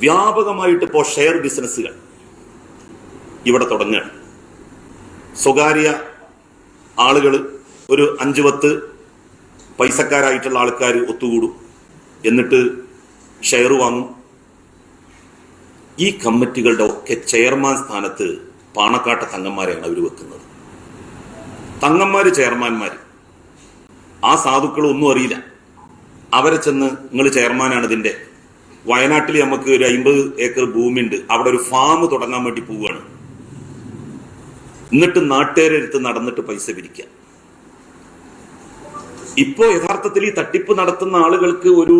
വ്യാപകമായിട്ട് ഇപ്പോൾ ഷെയർ ബിസിനസ്സുകൾ ഇവിടെ തുടങ്ങുകയാണ്. സ്വകാര്യ ആളുകൾ ഒരു അഞ്ച് പത്ത് പൈസക്കാരായിട്ടുള്ള ആൾക്കാർ ഒത്തുകൂടും. എന്നിട്ട് ഷെയർ വാങ്ങും. ഈ കമ്മിറ്റികളുടെ ഒക്കെ ചെയർമാൻ സ്ഥാനത്ത് പാണക്കാട്ട തങ്ങന്മാരെയാണ് അവർ വെക്കുന്നത്. തങ്ങന്മാര് ചെയർമാന്മാര് ആ സാധുക്കൾ ഒന്നും അറിയില്ല. അവരെ ചെന്ന് നിങ്ങൾ ചെയർമാനാണ് ഇതിന്റെ വയനാട്ടിൽ നമുക്ക് ഒരു അമ്പത് ഏക്കർ ഭൂമിയുണ്ട്. അവിടെ ഒരു ഫാം തുടങ്ങാൻ വേണ്ടി പോവുകയാണ്. എന്നിട്ട് നാട്ടുകാരെടുത്ത് നടന്നിട്ട് പൈസ പിരിക്കാം. ഇപ്പോ യഥാർത്ഥത്തിൽ ഈ തട്ടിപ്പ് നടത്തുന്ന ആളുകൾക്ക് ഒരു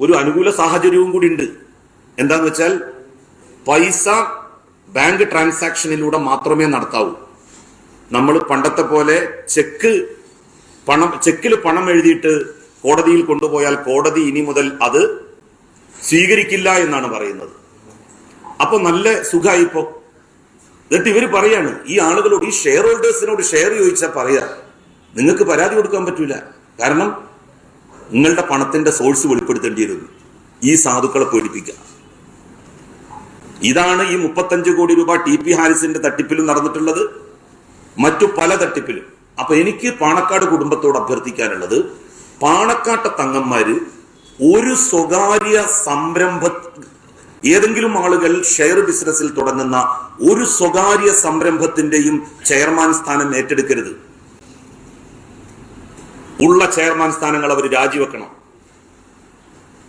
ഒരു അനുകൂല സാഹചര്യവും കൂടി ഉണ്ട്. എന്താന്ന് വെച്ചാൽ പൈസ ബാങ്ക് ട്രാൻസാക്ഷനിലൂടെ മാത്രമേ നടത്താവൂ. നമ്മൾ പണ്ടത്തെ പോലെ ചെക്ക് പണം ചെക്കിൽ പണം എഴുതിയിട്ട് കോടതിയിൽ കൊണ്ടുപോയാൽ കോടതി ഇനി മുതൽ അത് സ്വീകരിക്കില്ല എന്നാണ് പറയുന്നത്. അപ്പൊ നല്ല സുഖമായി ഇപ്പോ. എന്നിട്ട് ഇവർ പറയാണ് ഈ ആളുകളോട് ഈ ഷെയർ ഹോൾഡേഴ്സിനോട് ഷെയർ ചോദിച്ചാൽ പറയാ നിങ്ങൾക്ക് പരാതി കൊടുക്കാൻ പറ്റൂല. കാരണം നിങ്ങളുടെ പണത്തിന്റെ സോഴ്സ് വെളിപ്പെടുത്തേണ്ടിയിരുന്നു ഈ സാധുക്കളെ പേടിപ്പിക്കുക. ഇതാണ് ഈ മുപ്പത്തഞ്ച് കോടി രൂപ ടി പി ഹാരിസിന്റെ തട്ടിപ്പിലും നടന്നിട്ടുള്ളത്. മറ്റു പല തട്ടിപ്പിലും. അപ്പൊ എനിക്ക് പാണക്കാട് കുടുംബത്തോട് അഭ്യർത്ഥിക്കാനുള്ളത് പാണക്കാട്ടെ തങ്ങന്മാര് ഒരു സ്വകാര്യ സംരംഭ ഏതെങ്കിലും ആളുകൾ ഷെയർ ബിസിനസ്സിൽ തുടങ്ങുന്ന ഒരു സ്വകാര്യ സംരംഭത്തിന്റെയും ചെയർമാൻ സ്ഥാനം ഏറ്റെടുക്കരുത്. ഉള്ള ചെയർമാൻ സ്ഥാനങ്ങൾ അവർ രാജിവെക്കണം.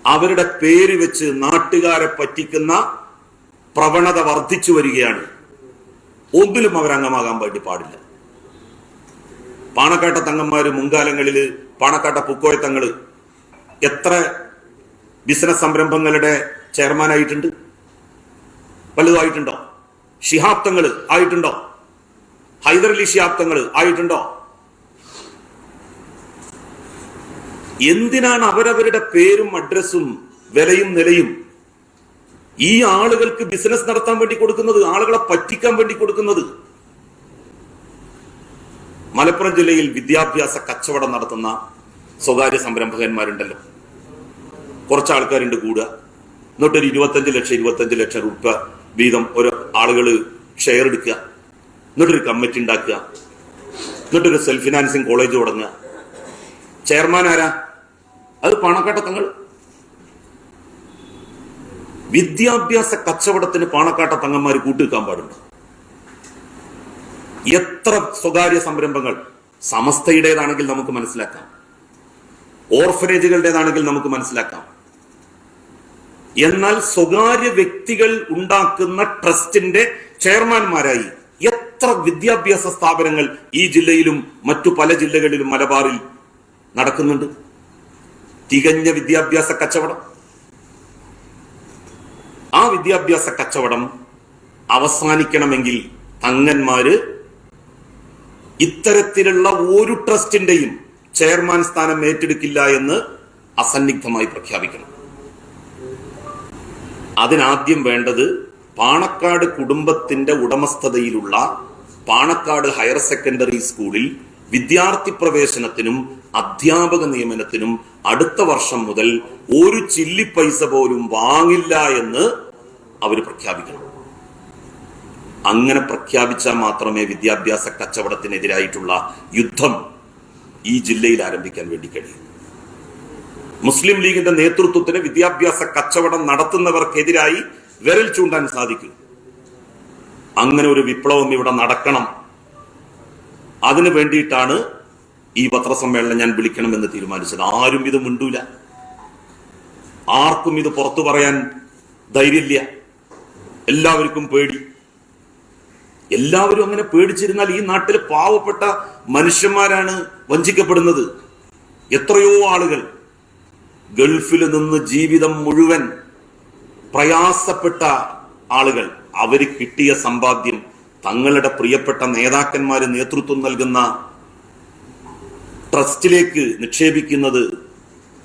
അവരുടെ പേര് വെച്ച് നാട്ടുകാരെ പറ്റിക്കുന്ന പ്രവണത വർദ്ധിച്ചു വരികയാണ്. ഒന്നിലും അവർ വേണ്ടി പാടില്ല. പാണക്കാട്ട തങ്ങന്മാര് മുൻകാലങ്ങളിൽ പാണക്കാട്ട പുക്കോയ എത്ര ബിസിനസ് സംരംഭങ്ങളുടെ ചെയർമാൻ ആയിട്ടുണ്ട് ആയിട്ടുണ്ടോ ഷിഹാബ്ദങ്ങൾ ആയിട്ടുണ്ടോ? ഹൈദരലി ഷിഹാബ്ദങ്ങൾ ആയിട്ടുണ്ടോ? എന്തിനാണ് അവരവരുടെ പേരും അഡ്രസ്സും വിലയും നിലയും ഈ ആളുകൾക്ക് ബിസിനസ് നടത്താൻ വേണ്ടി കൊടുക്കുന്നത് ആളുകളെ പറ്റിക്കാൻ വേണ്ടി കൊടുക്കുന്നത്? മലപ്പുറം ജില്ലയിൽ വിദ്യാഭ്യാസ കച്ചവടം നടത്തുന്ന സ്വകാര്യ സംരംഭകന്മാരുണ്ടല്ലോ. കുറച്ച് ആൾക്കാരുണ്ട് കൂടുക. എന്നിട്ടൊരു ഇരുപത്തഞ്ച് ലക്ഷം ഇരുപത്തഞ്ച് ലക്ഷം രൂപ വീതം ഒരു ആളുകൾ ഷെയർ എടുക്കുക. എന്നിട്ടൊരു കമ്മിറ്റി ഉണ്ടാക്കുക. എന്നിട്ടൊരു സെൽഫ് ഫിനാൻസിങ് കോളേജ് തുടങ്ങുക. ചെയർമാൻ ആരാ? അത് പാണക്കാട്ടത്തങ്ങൾ. വിദ്യാഭ്യാസ കച്ചവടത്തിന് പാണക്കാട്ട തങ്ങന്മാർ കൂട്ടുവെക്കാൻ പാടുണ്ട്. എത്ര സ്വകാര്യ സംരംഭങ്ങൾ സമസ്തയുടേതാണെങ്കിൽ നമുക്ക് മനസ്സിലാക്കാം. ഓർഫനേജുകളുടേതാണെങ്കിൽ നമുക്ക് മനസ്സിലാക്കാം. എന്നാൽ സ്വകാര്യ വ്യക്തികൾ ഉണ്ടാക്കുന്ന ട്രസ്റ്റിന്റെ ചെയർമാൻമാരായി എത്ര വിദ്യാഭ്യാസ സ്ഥാപനങ്ങൾ ഈ ജില്ലയിലും മറ്റു പല ജില്ലകളിലും മലബാറിൽ നടക്കുന്നുണ്ട്? തികഞ്ഞ വിദ്യാഭ്യാസ കച്ചവടം. ആ വിദ്യാഭ്യാസ കച്ചവടം അവസാനിക്കണമെങ്കിൽ തങ്ങന്മാര് ഇത്തരത്തിലുള്ള ഒരു ട്രസ്റ്റിന്റെയും ചെയർമാൻ സ്ഥാനം ഏറ്റെടുക്കില്ല എന്ന് അസന്നിഗ്ധമായി പ്രഖ്യാപിക്കണം. അതിനാദ്യം വേണ്ടത് പാണക്കാട് കുടുംബത്തിന്റെ ഉടമസ്ഥതയിലുള്ള പാണക്കാട് ഹയർ സെക്കൻഡറി സ്കൂളിൽ വിദ്യാർത്ഥി പ്രവേശനത്തിനും അധ്യാപക നിയമനത്തിനും അടുത്ത വർഷം മുതൽ ഒരു ചില്ലി പൈസ പോലും വാങ്ങില്ല എന്ന് അവർ പ്രഖ്യാപിക്കണം. അങ്ങനെ പ്രഖ്യാപിച്ചാൽ മാത്രമേ വിദ്യാഭ്യാസ കച്ചവടത്തിനെതിരായിട്ടുള്ള യുദ്ധം ഈ ജില്ലയിൽ ആരംഭിക്കാൻ വേണ്ടി കഴിയൂ. മുസ്ലിം ലീഗിന്റെ നേതൃത്വത്തിന് വിദ്യാഭ്യാസ കച്ചവടം നടത്തുന്നവർക്കെതിരായി വിരൽ ചൂണ്ടാൻ സാധിക്കും. അങ്ങനെ ഒരു വിപ്ലവം ഇവിടെ നടക്കണം. അതിനു വേണ്ടിയിട്ടാണ് ഈ പത്രസമ്മേളനം ഞാൻ വിളിക്കണമെന്ന് തീരുമാനിച്ചത്. ആരും ഇത് മിണ്ടൂല. ആർക്കും ഇത് പുറത്തു പറയാൻ ധൈര്യമില്ല. എല്ലാവർക്കും പേടി. എല്ലാവരും അങ്ങനെ പേടിച്ചിരുന്നാൽ ഈ നാട്ടിൽ പാവപ്പെട്ട മനുഷ്യന്മാരാണ് വഞ്ചിക്കപ്പെടുന്നത്. എത്രയോ ആളുകൾ ഗൾഫിൽ നിന്ന് ജീവിതം മുഴുവൻ പ്രയാസപ്പെട്ട ആളുകൾ അവർ കിട്ടിയ സമ്പാദ്യം തങ്ങളുടെ പ്രിയപ്പെട്ട നേതാക്കന്മാര് നേതൃത്വം നൽകുന്ന ട്രസ്റ്റിലേക്ക് നിക്ഷേപിക്കുന്നത്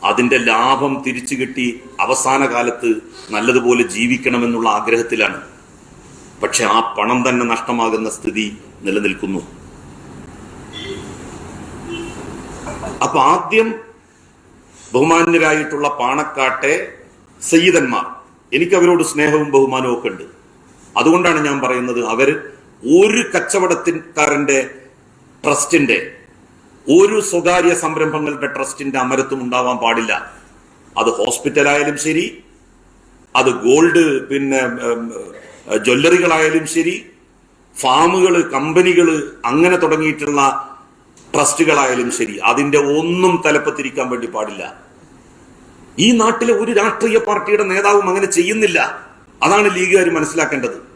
അതിന്റെ ലാഭം തിരിച്ചു കിട്ടി അവസാന കാലത്ത് നല്ലതുപോലെ ജീവിക്കണമെന്നുള്ള ആഗ്രഹത്തിലാണ്. പക്ഷെ ആ പണം തന്നെ നഷ്ടമാകുന്ന സ്ഥിതി നിലനിൽക്കുന്നു. അപ്പൊ ആദ്യം ബഹുമാന്യരായിട്ടുള്ള പാണക്കാട്ടെ സയ്യിദന്മാർ. എനിക്ക് അവരോട് സ്നേഹവും ബഹുമാനവും ഒക്കെ ഉണ്ട്. അതുകൊണ്ടാണ് ഞാൻ പറയുന്നത് അവർ ഒരു കച്ചവടത്തിൻകാരന്റെ ട്രസ്റ്റിന്റെ ഒരു സ്വകാര്യ സംരംഭങ്ങളുടെ ട്രസ്റ്റിന്റെ അമരത്തും ഉണ്ടാവാൻ പാടില്ല. അത് ഹോസ്പിറ്റലായാലും ശരി അത് ഗോൾഡ് പിന്നെ ജ്വല്ലറികളായാലും ശരി ഫാമുകൾ കമ്പനികൾ അങ്ങനെ തുടങ്ങിയിട്ടുള്ള ട്രസ്റ്റുകളായാലും ശരി അതിന്റെ ഒന്നും തലപ്പത്തിരിക്കാൻ വേണ്ടി പാടില്ല. ഈ നാട്ടിലെ ഒരു രാഷ്ട്രീയ പാർട്ടിയുടെ നേതാവും അങ്ങനെ ചെയ്യുന്നില്ല. അതാണ് ലീഗുകാർ മനസ്സിലാക്കേണ്ടത്.